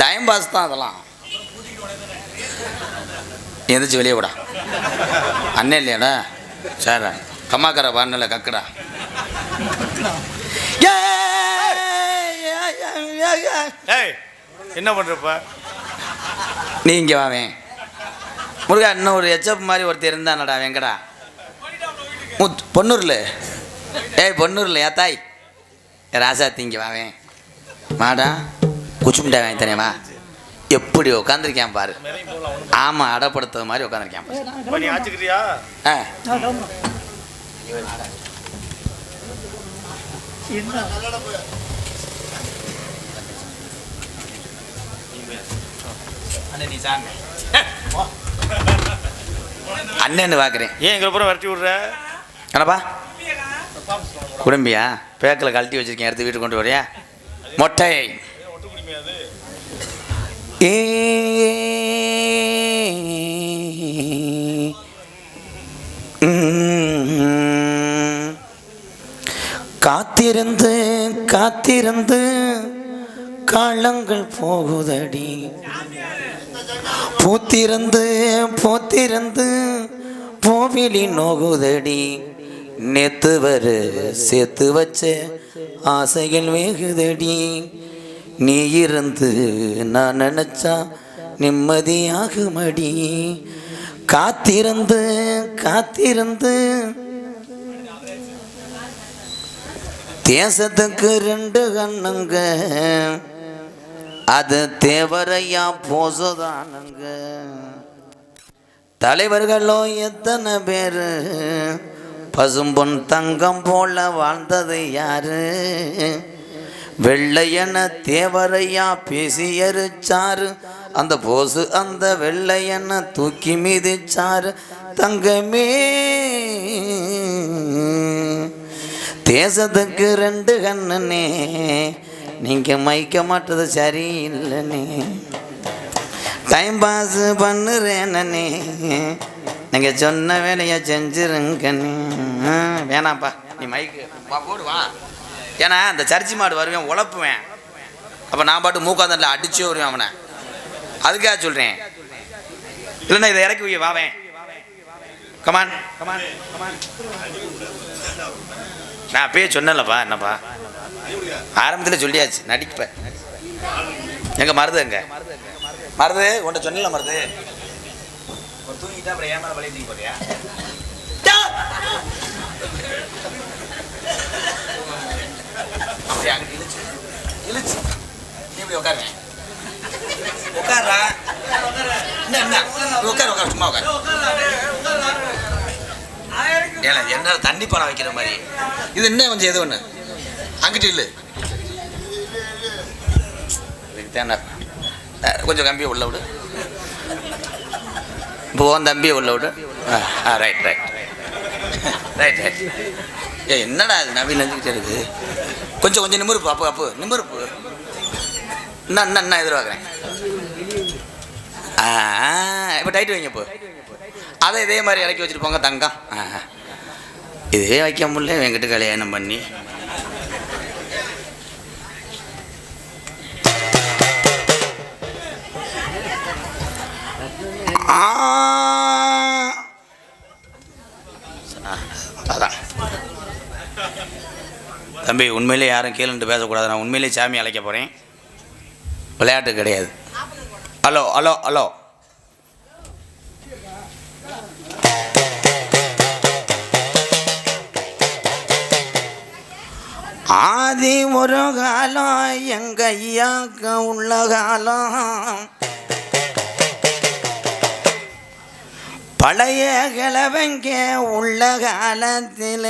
Time pass தான் அதெல்லாம். எந்திரிச்சு வெளியே விடா அண்ணன் இல்லையாடா? சார் கம்மாக்கரை வானல கக்குடா. என்ன பண்ணுறப்ப நீ இங்கே வாவேன் முருகா இன்னும் ஒரு எச்எப் மாதிரி ஒருத்தர் இருந்தானடா வெங்கடா. முத் பொன்னூரில். ஏய் பொன்னூரில் ஏ ராசாத்தி இங்கே வாவேன் மாடா குச்சி மிட்டாய் வாங்கி தரேன் எப்படி உட்காந்துருக்கேன் பாரு. ஆமாம் அடப்படுத்தது மாதிரி உட்காந்துருக்கேன் ஆ. அண்ணன்னு பார்க்குறேன் ஏன் எங்களை பூரா விரட்டி விட்ற? என்னப்பா? குடும்பியா? பேக்கில் கழட்டி வச்சிருக்கேன் எடுத்து வீட்டுக்கு கொண்டு வரியா? மொட்டை. காத்திருந்து காத்திருந்து காலங்கள் போகுதடி. பூத்திருந்து பூத்திருந்து போவிலி நோகுதடி. நேத்து வரு சேர்த்து வச்ச ஆசைகள் வேகுதடி. நீ இருந்து நான் நினைச்சா நிம்மதியாகுமடி. காத்திருந்து காத்திருந்து தேசத்துக்கு ரெண்டு கண்ணுங்க. அது தேவரையா போசுதானுங்க. தலைவர்களோ எத்தனை பேரு? பசும்பொன் தங்கம் போல வாழ்ந்தது யாரு? வெள்ளையன தேவரையா பேசி எரிச்சாரு. அந்த போசு அந்த வெள்ளையன தூக்கி மீதிச்சாரு. தங்கமே தேசத்துக்கு ரெண்டு கண்ணுனே நீங்க மயக்க மாட்டது சரியில்லைனே. டைம் பாஸ் பண்ணுறேனே நீங்கள் சொன்ன வேலையை செஞ்சிருங்கண்ணே வேணாம்ப்பா நீ மைக்கு வா ஏன்னா அந்த சர்ச்சி மாடு வருவேன் உழப்புவேன். அப்போ நான் பாட்டு மூக்காந்தண்டில் அடிச்சு வருவேன் அவனை. அதுக்காக சொல்கிறேன் இல்லைன்னா இதை இறக்கி வாவேன். கமான் கமான் கமான் நான் அப்பயே சொன்னேன்லப்பா என்னப்பா? ஆரம்பத்தில் சொல்லியாச்சு நடிப்பேன் எங்க மருது எங்க? மருது உன்ட்ட சொன்னல மருது. ஒரு தூங்கிட்டா அப்புறம் ஏன் மேல வலி போறியா அப்படியே அங்கிட்டு இழுச்சு இழுச்சு. நீ இப்படி உட்காருங்க. உட்காரா என்ன என்ன? உட்காரு உட்காரு சும்மா உட்காரு. ஏல என்ன தண்ணி பணம் வைக்கிற மாதிரி? இது என்ன கொஞ்சம் எது ஒன்று அங்கிட்டு இல்லை. இதுக்கு தேவை கொஞ்சம் கம்பியை உள்ள விடு. போன் தம்பியை உள்ள விடு. ஆ, ரைட் ரைட் ரைட் ரைட் ஏ என்னடா அது நவீன் நஞ்சுக்கிட்டே இருக்குது கொஞ்சம் கொஞ்சம் நிமிருப்பு அப்போ அப்போ. நிமிருப்பு. என்ன என்ன என்ன எதிர்பார்க்குறேன். இப்போ டைட் வைங்க இப்போ. அதை இதே மாதிரி இறக்கி வச்சுட்டு போங்க தங்கம். ஆ. இதுவே வைக்க முடியல என்கிட்ட கல்யாணம் பண்ணி. அதான். தம்பி உண்மையிலே யாரும் கீழன்ட்டு பேசக்கூடாது. நான் உண்மையிலே சாமி அழைக்க போகிறேன் விளையாட்டு கிடையாது. Hello hello hello. ஆதி ஒரு காலம் எங்க ஐயாக்க உள்ள காலம். பழைய கிழவங்க உள்ள காலத்தில்?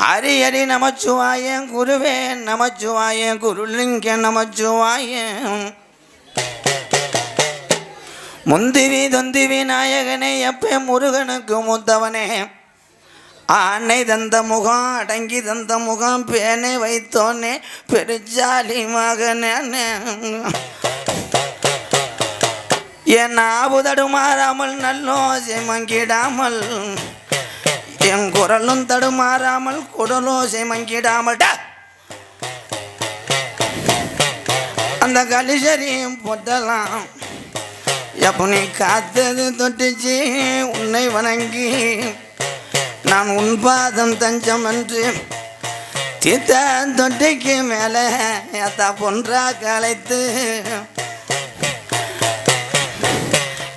ஹரி ஹரி நமச்சுவாயன் குருவே நமச்சுவாயன் குருலிங்க நமச்சுவாயன் முந்திவி தொந்திவி நாயகனே எப்ப முருகனுக்கு மூத்தவனே. ஆனை தந்த முகம் அடங்கி தந்த முகம் பேனை வைத்தோனே பெருச்சாலி மகனே. என் ஆவு தடுமாறாமல் நல்லோசை மங்கிடாமல் என் குரலும் தடுமாறாமல் குடலோசை மங்கிடாமல். டா! அந்த கலிசரியும் பொட்டலாம். எப்போ நீ காத்தது தொட்டுச்சு உன்னை வணங்கி நான் உன் பாதம் தஞ்சம் என்று தீத்த தொட்டிக்கு மேலே ஏத்தா பொன்றா களைத்து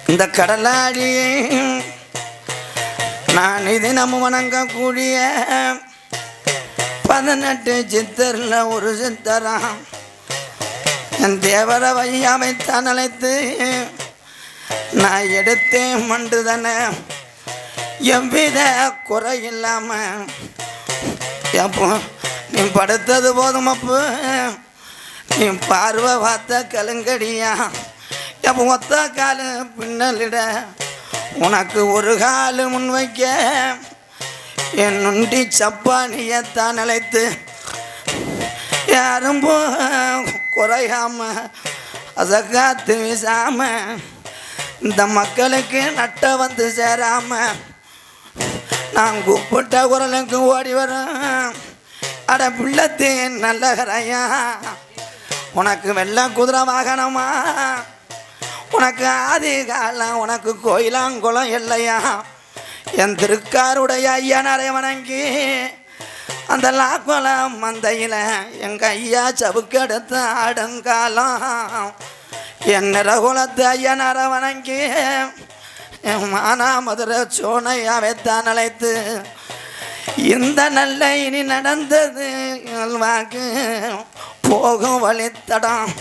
இந்த கடலாடியை நான் இது நம்ம வணங்கக்கூடிய பதினெட்டு சித்தரில் ஒரு சித்தராம். என் தேவர வையாமை அழைத்து நான் எடுத்தேன் மண்டு தானே எவ்வித குறை இல்லாம எப்போ நீ படுத்தது போதும் நீ பார்வை பார்த்த கலுங்கடியா? எப்போ ஒத்த காலு பின்னலிட உனக்கு ஒரு காலு முன்வைக்க என் நுண்டி சப்பானியத்தான் அழைத்து யாரும் போ குறையாம அதை வீசாம இந்த மக்களுக்கு நட்ட வந்து சேராமல் நான் கூப்பிட்ட குரலுக்கு ஓடி வரும். அட பிள்ளத்தே நல்லகரையா உனக்கு வெள்ளம் குதிரை வாகனமா? உனக்கு ஆதி காலம் உனக்கு கோயிலாங்குளம் இல்லையா? என் திருக்காருடைய ஐயனரை வணங்கி அந்த லாக்குளம் மந்தையில் எங்கள் ஐயா சவுக்கெடுத்த ஆடுங்காலம். என் நிறகுலத்து ஐயனரை வணங்கி என் மானாமதுரை சோனையாவைத்தான் அழைத்து இந்த நல்ல இனி நடந்தது வாக்கு போகும் வழித்தடம்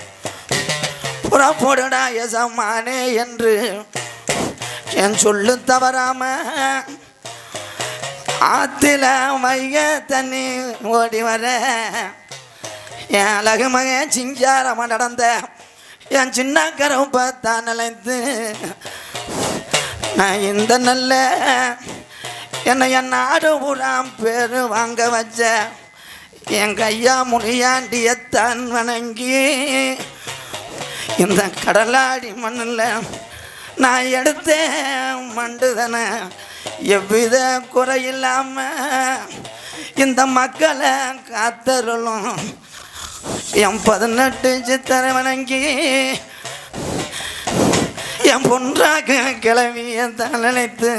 புறப்படுடா எசமானே என்று என் சொல்லு தவறாம ஆத்தில மைய தண்ணி ஓடி வர. என் அழகு மகன் சிங்காரமாக நடந்த என் சின்ன கருப்பத்தான் நிலைத்து நான் இந்த நல்ல என்னை என் நாடு புறாம் பேர் வாங்க வச்ச. என் கையா முனியாண்டியத்தான் வணங்கி. இந்த கடலாடி மண்ணில் நான் எடுத்தேன் மண்டுதனை எவ்வித குறையில்லாமல் இந்த மக்களை காத்தருளும். என் பதினெட்டு சித்தரை வணங்கி என் பொன்றாக கிளவிய தான் நினைத்து.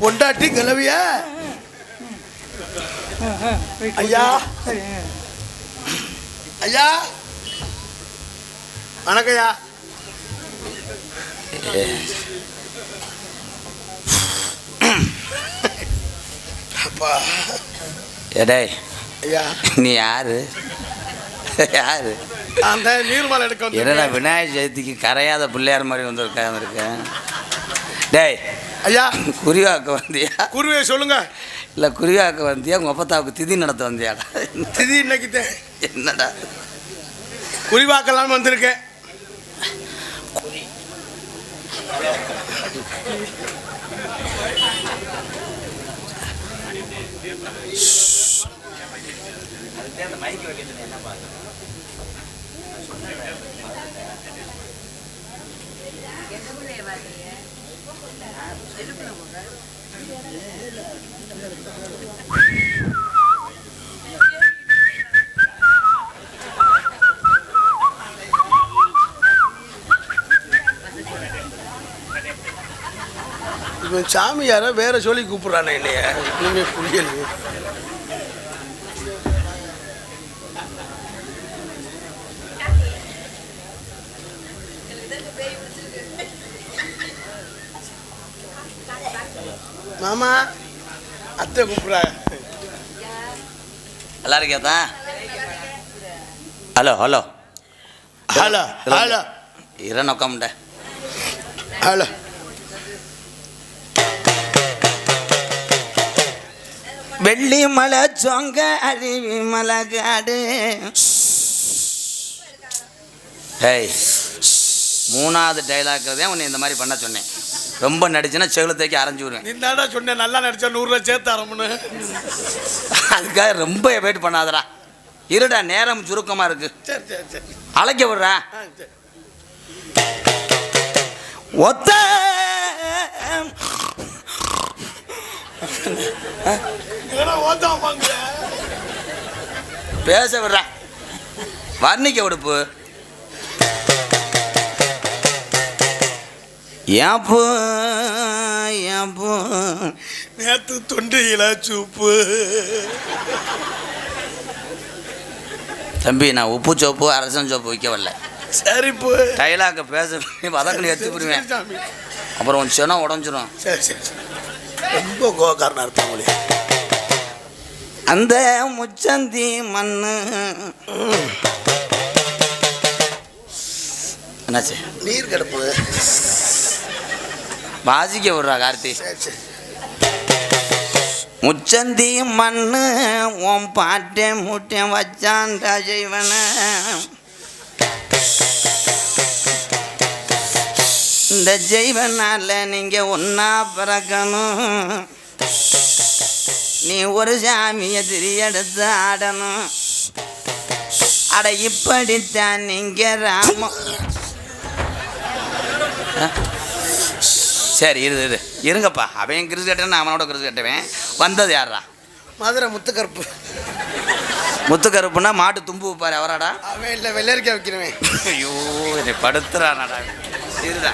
பொண்டாட்டி கிளவிய? ஐயா. ஐயா. வணக்கம்யா அப்பா. எடே ஐயா. நீ யாரு? யாரு? அந்த நீர்மலை எடுக்க என்னடா வந்து விநாயகர் சதுர்த்திக்கு கரையாத பிள்ளையார் மாதிரி வந்திருக்காங்க இருக்கேன் டேய் ஐயா. குறிவாக்க வந்தியா? குருவே சொல்லுங்க. இல்லை குறிவாக்க வந்தியா? உங்கள் அப்பத்தாவுக்கு திதி நடத்த வந்தியாடா? திதி இன்னைக்கு என்னடா? குறிவாக்கலாம் வந்திருக்கேன். சாமியார வேற சொல்லி கூப்பிடுறானே என்னைய ஒண்ணுமே புரியலையே. மாமா அத்தை கூப்பிடுறா. நல்லா இருக்கியாத்தா ஹலோ. Hello hello hello. இற நோக்கம்ட ஹலோ. வெள்ளி மலை சொங்க அருவி மலை காடு ஏய் மூணாவது டைலாக் தான் உன்னை இந்த மாதிரி பண்ண சொன்னேன். ரொம்ப நடிச்சுன்னா செகுலத்தைக்கு அரைஞ்சு விடுவேன். நீ சொன்னேன் நல்லா நடிச்சா நூறுரூவா சேர்த்து ஆரம்புன்னு அதுக்காக ரொம்ப வெயிட் பண்ணாதடா. இருடா நேரம் சுருக்கமாக இருக்கு. சரி சரி சரி. அழைக்க விடுறா. ஆ சரி. ஒத்த. பேச விடுறா. வர்ணிக்க விடுப்பு ஏப்போ ஏப்போ நேத்து தொண்டையில சூப்பு. தம்பி நான் உப்பு சோப்பு அரசன் சோப்பு வைக்க வரல சரி போ. டைலாக பேச வதக்கணும் எடுத்து போடுவேன். சாமி. அப்புறம் உன் செனம் உடஞ்சிரும். சரி சரி. ரொம்ப கோகாரனா இருப்பாங்களே அந்த முச்சந்தி மண்ணு. என்னாச்சு? நீர் கிடப்பு. வாசிக்க விடுறா கார்த்தி முச்சந்தி மண்ணு உன் பாட்டை முட்டை வச்சான்டா செய்வன இந்த ஜெய்வனால நீங்க ஒன்னா பிறக்கணும். நீ ஒரு சாமிய திரியெடுத்து ஆடணும். அட இப்படித்தான் நீங்க ராம? சரி இரு இரு. இருங்கப்பா. அவன் கிறிஸ் கட்டவன் நான் அவனோட கிறிஸ் கட்டுவேன். வந்தது யாரா மதுரை முத்துக்கருப்பு. முத்துக்கருப்புனா மாட்டு தும்பு வைப்பாரு அவராடா? அவன் இல்லை வெள்ளரிக்காய் வைக்கிறவன். ஐயோ என்னை படுத்துறானடா. இருடா.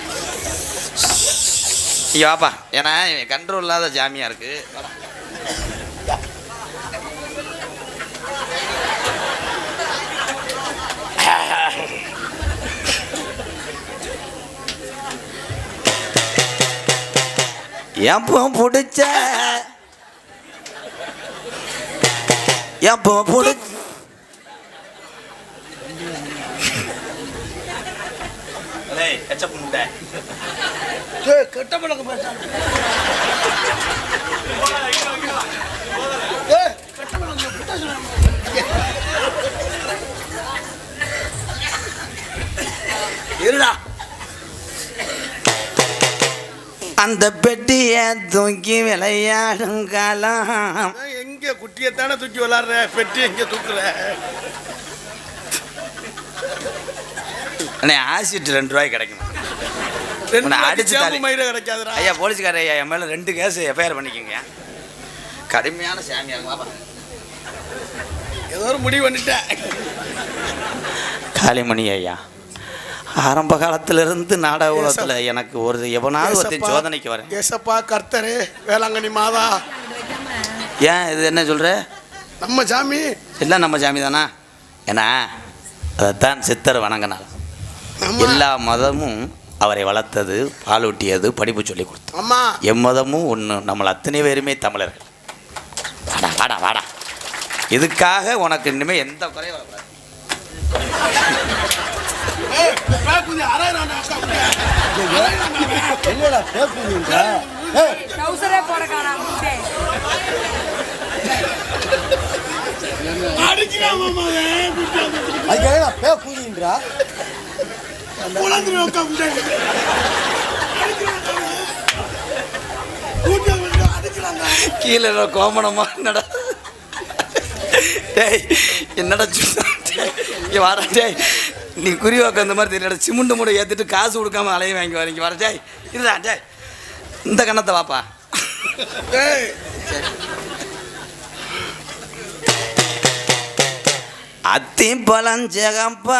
ஐயோ வாப்பா. ஏன்னா கண்ட்ரோல் இல்லாத ஜாமியா இருக்கு. எப்போ பிடிச்ச. எப்போ ஏய், கெட்ட பழக்கம் சொல்லாம. இருடா. அந்த பெட்டியை தூக்கி விளையாடும் காலம் எங்க குட்டியத்தானே தூக்கி விளாடுற? பெட்டி எங்க தூக்குற? அண்ணே ஆசிட் ரெண்டு ரூபாய் கிடைக்கும்? உன்னை அடிச்சு மயிரை கிடைக்காதுடா. ஐயா போலீஸ்கார ஐயா என் மேலே ரெண்டு கேஸ் எஃப்ஐஆர் பண்ணிக்கோங்க. கடுமையான சாமியா பாப்பா ஏதோ ஒரு முடிவு பண்ணிட்டேன். காளிமணி ஐயா. ஆரம்ப காலத்திலிருந்து நாடக உலகத்தில் எனக்கு ஒரு எவனாவது ஒருத்தன் சோதனைக்கு வரேன். ஏசப்பா கர்த்தரு வேளாங்கண்ணி மாதா. ஏன் இது என்ன சொல்கிற நம்ம சாமி எல்லாம் நம்ம சாமி தானா? ஏன்னா அதைத்தான் சித்தர் வணங்கினார். எல்லா மதமும் அவரை வளர்த்தது பாலூட்டியது படிப்பு சொல்லி கொடுத்தது. அம்மா எம்மதமும் ஒன்று நம்மள அத்தனை பேருமே தமிழர்கள். வாடா வாடா வாடா. இதுக்காக உனக்கு இனிமேல் எந்த குறையும் வரக்கூடாது. என்னடா பேசுறீங்க? டவுசரே போட முட்டை. அடிக்கிறான். கூட்டி வந்து அடிக்கிறான்டா. கீழே கோமணமா என்னடா? டேய் என்னடா சும்மா வாடா டேய். நீ குறி வாக்க அந்த மாதிரி தெரியல சிமுண்டு மூட ஏற்றிட்டு காசு கொடுக்காம அலைய வாங்கி வரீங்க வர. டேய் இருடா டேய். இந்த கண்ணத்தை வாப்பா. அத்தி பழஞ்சகப்பா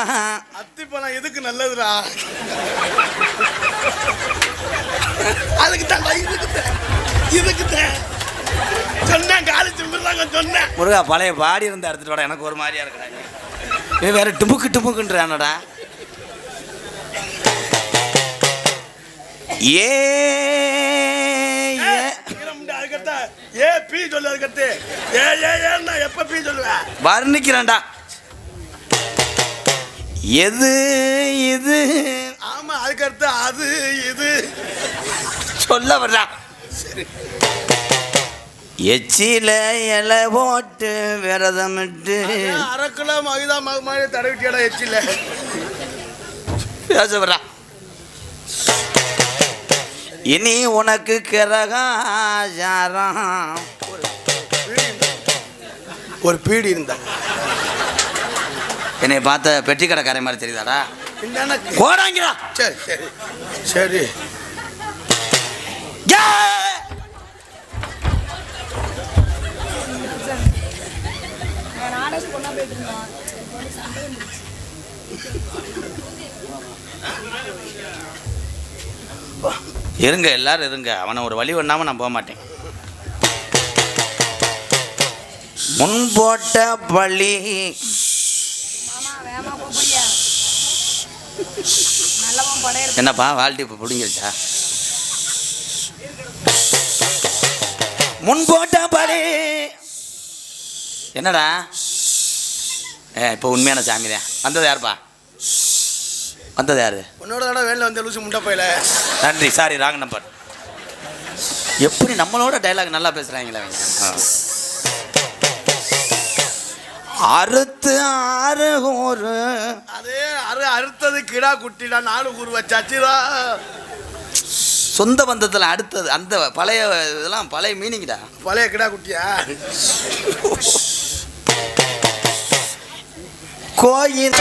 அத்திப்பழம் எதுக்கு நல்லதுடா? அதுக்கு தான் இதுக்கு இதுக்கு தான் சொன்னேன் காலி சிம்பிடுறாங்க சொன்னேன். முருகா பழைய பாடி இருந்து எடுத்துட்டு வாடா. எனக்கு ஒரு மாதிரியா இருக்கடா. இவன் வேற டுமுக்கு டுமுக்குன்றானடா ஏ ஏ. பி சொல்லு அதுக்கடுத்து ஏ ஏ ஏன்னா எப்ப பி சொல்லுவேன் வர்ணிக்கிறான்டா. எது இது? ஆமா அதுக்கடுத்து அது இது. சொல்ல வர்றா. எச்சில இலை போட்டு விரதமிட்டு அரை கிலோ மகிதா மக மாதிரி தடவிட்டியடா எச்சில. பேச வர்றா இனி உனக்கு கிரகாச்சாரம் ஒரு பீடி இருந்தா. என்னை பார்த்த பெட்டி கடைக்காரன் மாதிரி தெரியுதாடா? கோடாங்கிறா சரி சரி சரி. இருங்க எல்லாரும் இருங்க. அவனை ஒரு வழி பண்ணாமல் நான் போக மாட்டேன். முன் போட்ட படையிற என்னப்பா வாழ்ட்டி இப்போ பிடிங்கிருச்சா? முன் போட்ட பழி. என்னடா? ஏ இப்போ உண்மையான சாமி தான். வந்தது யாருப்பா? வந்தது யாரு? உன்னோட தடவை வேலையில் வந்து லூசு முட்டை போயில. நன்றி சாரி ராங் நம்பர் எப்படி நம்மளோட டைலாக் நல்லா ஆ. அறுத்து ஆறு ஒரு. அதே அறு அறுத்தது கிடா குட்டிடா நாலு ஊர் வச்சாச்சுடா. சொந்த பந்தத்தில் அடுத்தது அந்த பழைய இதெல்லாம் பழைய மீனிங்டா பழைய கிடா குட்டியா? கோயில்